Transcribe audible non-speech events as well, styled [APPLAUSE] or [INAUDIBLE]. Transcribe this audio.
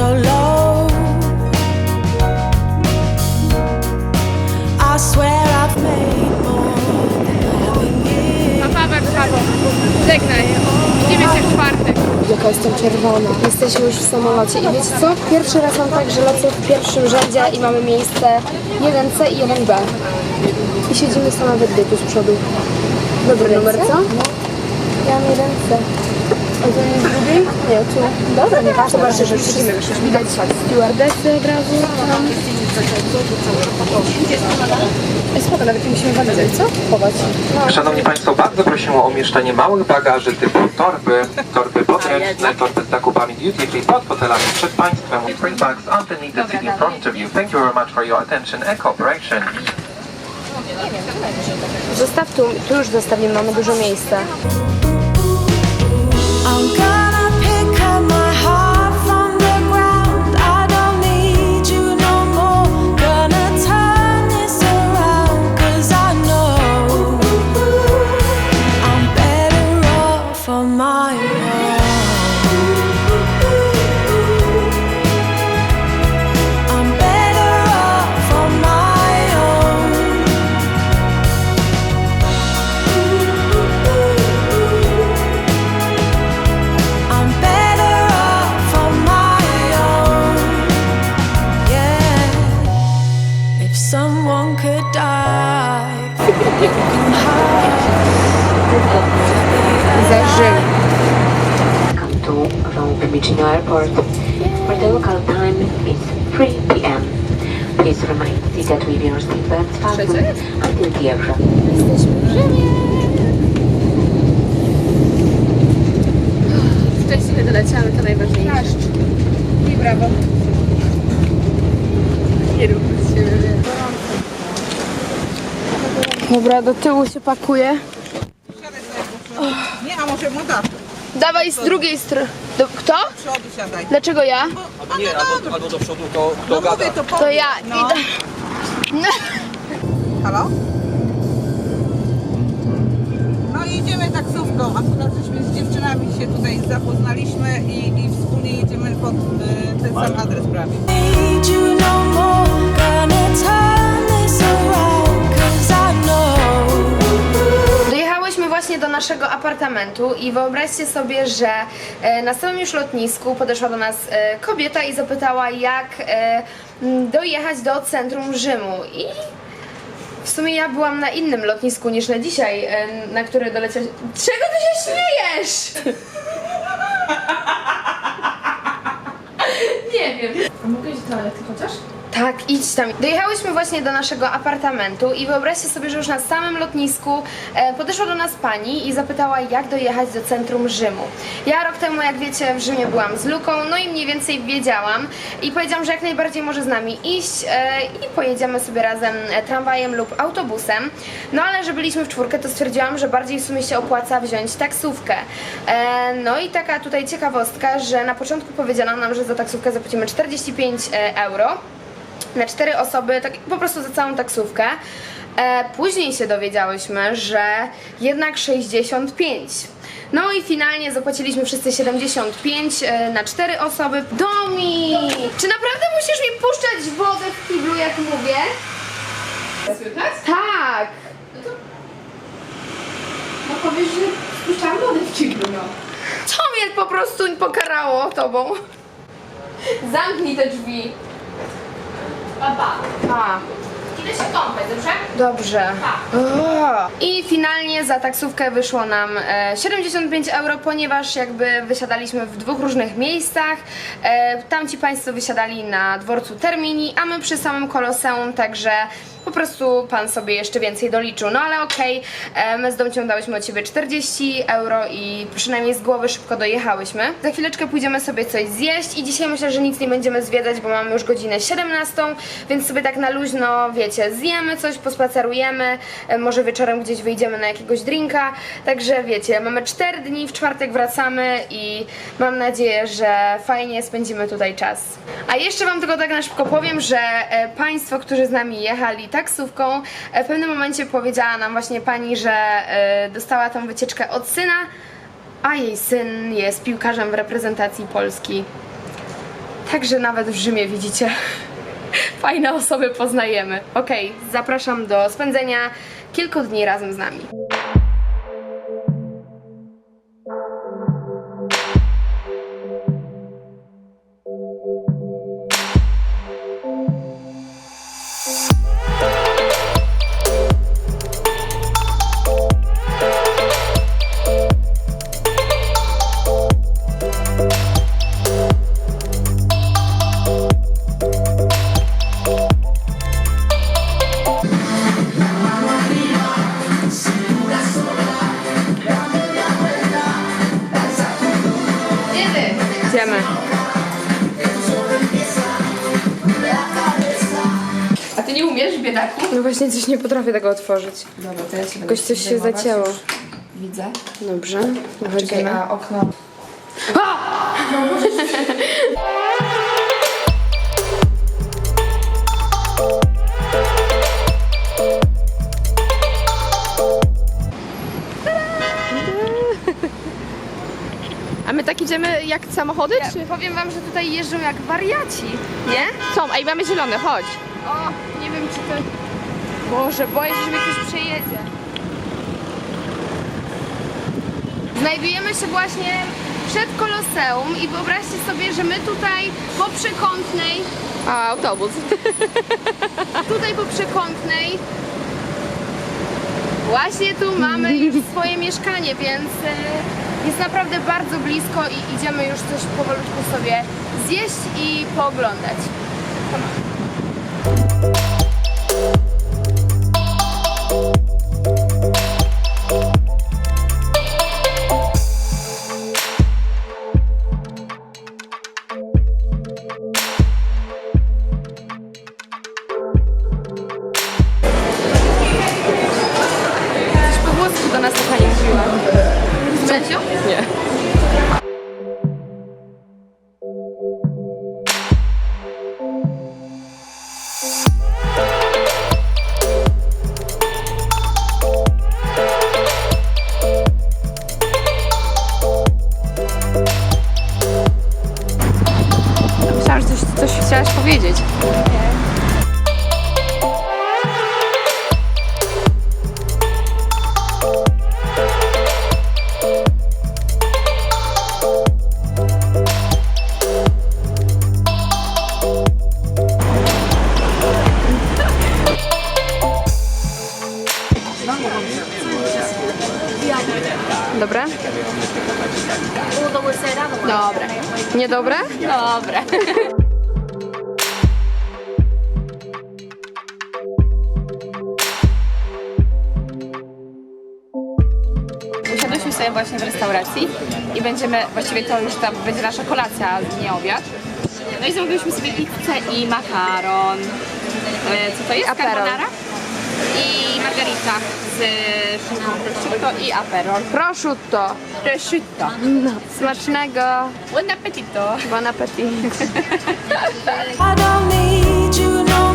so low. I swear I've made more than having it. Żegnaj. Widzimy się w czwartek. Jaka jestem czerwona. Jesteśmy już w samolocie i wiecie co? Pierwszy raz mam tak, że lecę w pierwszym rzędzie i mamy miejsce 1C i 1B. I siedzimy same we dwie tu z przodu. Dobry numer, co? Ja mam 1C. A to jest drugi? Nie, tu. Dobra, nie ważne, ważne, że siedzimy. Widać stewardessy od razu. Tam. Ej, Spoko, nawet nie musimy walizek, co? Chować. No, Szanowni Państwo, bardzo prosimy o umieszczenie małych bagaży typu torby, torby podręczne, torby z zakupami duty free pod fotelami przed Państwem. Bring bags underneath the seat in front of you. Thank you very much for your attention and cooperation. Zostaw tu, tu już zostawimy, mamy dużo miejsca. Don't. Die, you can hide. Za Rzym. Welcome to Rome Fiumicino Airport, where the local time is 3 p.m. Please remain seated with your seatbelts fastened until the aircraft. Szczęśliwie doleciamy, to najważniejsze. I brawo. Nie rób z siebie, Dobra, do tyłu się pakuje. Nie, a może młoda? Dawaj z drugiej strony. Do- Kto? Przodu siadaj. Dlaczego ja? Nie, albo, albo do przodu, to, to No gada. mówię, to To ja. No. Idę. No. [LAUGHS] Halo? No i idziemy taksówką. Akurat żeśmy z dziewczynami się tutaj zapoznaliśmy i, i wspólnie jedziemy pod y, ten sam adres prawie. Do naszego apartamentu i wyobraźcie sobie, że e, na samym już lotnisku podeszła do nas e, kobieta i zapytała, jak e, dojechać do centrum Rzymu. I w sumie ja byłam na innym lotnisku niż na dzisiaj, na które doleciałam. Czego ty się śmiejesz? [LAUGHS] Nie wiem. A mogę iść do toalety chociaż? Tak, idź tam. Dojechałyśmy właśnie do naszego apartamentu i wyobraźcie sobie, że już na samym lotnisku e, podeszła do nas pani i zapytała, jak dojechać do centrum Rzymu. Ja rok temu, jak wiecie, w Rzymie byłam z Luką, no i mniej więcej wiedziałam i powiedziałam, że jak najbardziej może z nami iść e, i pojedziemy sobie razem e, tramwajem lub autobusem. No ale że byliśmy w czwórkę, to stwierdziłam, że bardziej w sumie się opłaca wziąć taksówkę. E, no i taka tutaj ciekawostka, że na początku powiedziano nam, że za taksówkę zapłacimy 45 e, euro na cztery osoby, tak po prostu za całą taksówkę. E, później się dowiedziałyśmy, że jednak 65. No i finalnie zapłaciliśmy wszyscy 75 e, na cztery osoby. Domi! Czy naprawdę musisz mi puszczać wodę w kiblu, jak mówię? Słychać? Tak! No powiesz, że spuszczam wodę w kiblu, no. Co mnie po prostu pokarało tobą? Zamknij te drzwi. Papa, A. idę się kąpać, dobrze? Dobrze. O. I finalnie za taksówkę wyszło nam e, 75 euro, ponieważ jakby wysiadaliśmy w dwóch różnych miejscach. E, tamci Państwo wysiadali na dworcu Termini, a my przy samym Koloseum, także po prostu Pan sobie jeszcze więcej doliczył. No ale okej, e, my z Domcią dałyśmy od siebie 40 euro i przynajmniej z głowy szybko dojechałyśmy. Za chwileczkę pójdziemy sobie coś zjeść i dzisiaj myślę, że nic nie będziemy zwiedzać, bo mamy już godzinę 17, więc sobie tak na luźno, wiecie, zjemy coś, pospacerujemy, e, może wieczorem gdzieś wyjdziemy na jakiegoś drinka, także wiecie, mamy 4 dni, w czwartek wracamy i mam nadzieję, że fajnie spędzimy tutaj czas. A jeszcze Wam tylko tak na szybko powiem, że e, Państwo, którzy z nami jechali taksówką, e, w pewnym momencie powiedziała nam właśnie Pani, że dostała tą wycieczkę od syna, a jej syn jest piłkarzem w reprezentacji Polski. Także nawet w Rzymie widzicie, fajne osoby poznajemy. Okej, zapraszam do spędzenia kilku dni razem z nami. Biedaku? No właśnie coś nie potrafię tego otworzyć. Dobra, to ja się Jakoś coś się zacięło. Widzę. Dobrze, wychodzimy. A okno... [LAUGHS] A my tak idziemy jak samochody, czy? Powiem wam, że tutaj jeżdżą jak wariaci. Nie? Są, ej, mamy zielony, chodź. O, nie wiem czy to... Boże, boję się, że mnie ktoś przejedzie. Znajdujemy się właśnie przed Koloseum i wyobraźcie sobie, że my tutaj po przekątnej, A, autobus. [LAUGHS] tutaj po przekątnej właśnie tu mamy już [LAUGHS] swoje mieszkanie, więc e, jest naprawdę bardzo blisko i idziemy już coś powolutku sobie zjeść i pooglądać. Powiedzieć. Dobre? Dobre. Niedobre? Dobre. [LAUGHS] Właśnie w restauracji i będziemy, właściwie to już tam będzie nasza kolacja, nie obiad. No i zamówiliśmy sobie pizzę i makaron. E, Co to jest? Aperol. Carbonara? I margarita z prosciutto i aperol. Prosciutto. Prosciutto. Smacznego. Buon appetito. Bon appetit. I don't need you no